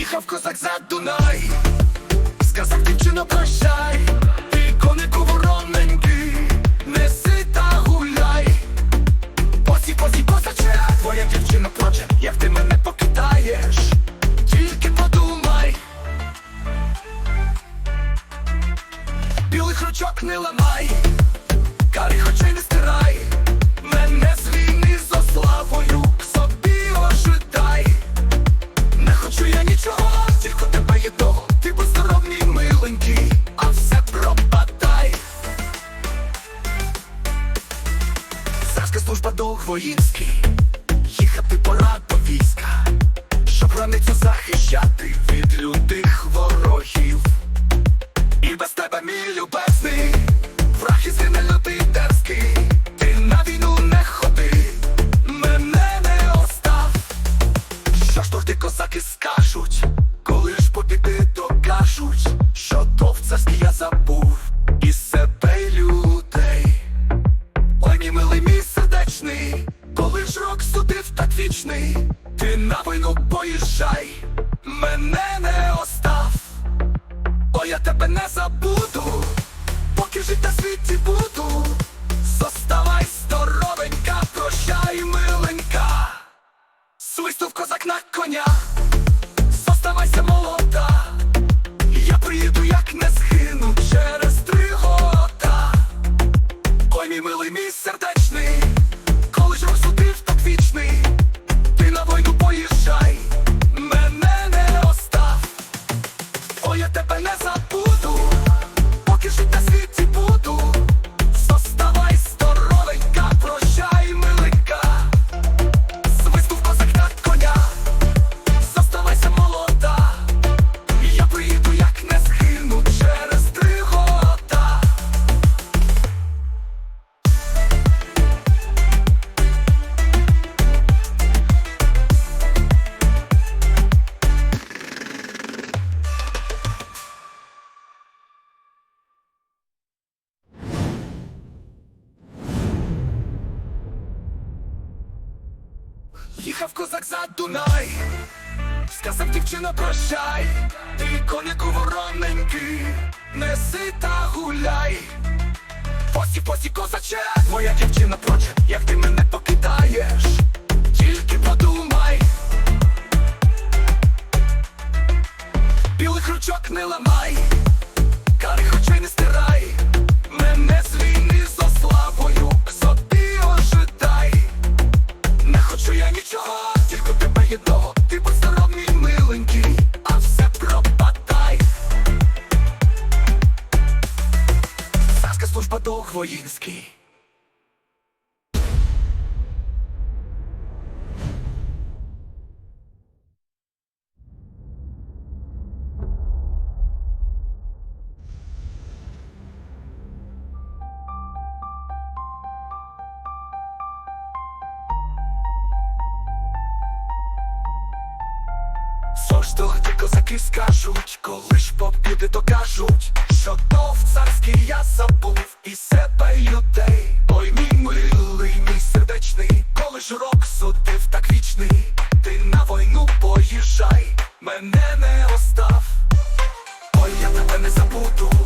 Їхав козак за Дунай, сказав дівчино прощай, ти конику вороненький, неси та гуляй. Посі, посі, козаче, твоя дівчина плаче, як ти мене покидаєш, тільки подумай. Білих ручок не ламай, служба довг воїнський Їхати пора до війська Щоб границю захищати від лютих ворогів. І без тебе, мій любезний Враг і не війну поїжджай, мене не остав, Ой, я тебе не забуду, поки жить на світі буду. Зоставай здоровенька, прощай, миленька. Свистов козак на коня, зоставайся молода, я приїду, як не згину через три года. Ой, мій милий, мій сердечний, Їхав козак за Дунай, сказав дівчина прощай, ти конику вороненький, неси та гуляй. Посі, посі, козаче, твоя дівчина проче, як ти мене покидаєш, тільки подумай. Білих ручок не ламай, карих очей не стирай, служба довг воїнський Що Завжди козаки скажуть, коли ж поп'юди то кажуть, що то в царський я забув і себе і людей. Ой, мій милий, мій сердечний, коли ж рок судив так вічний, ти на війну поїжджай, мене не остав, ой, я тебе не забуду.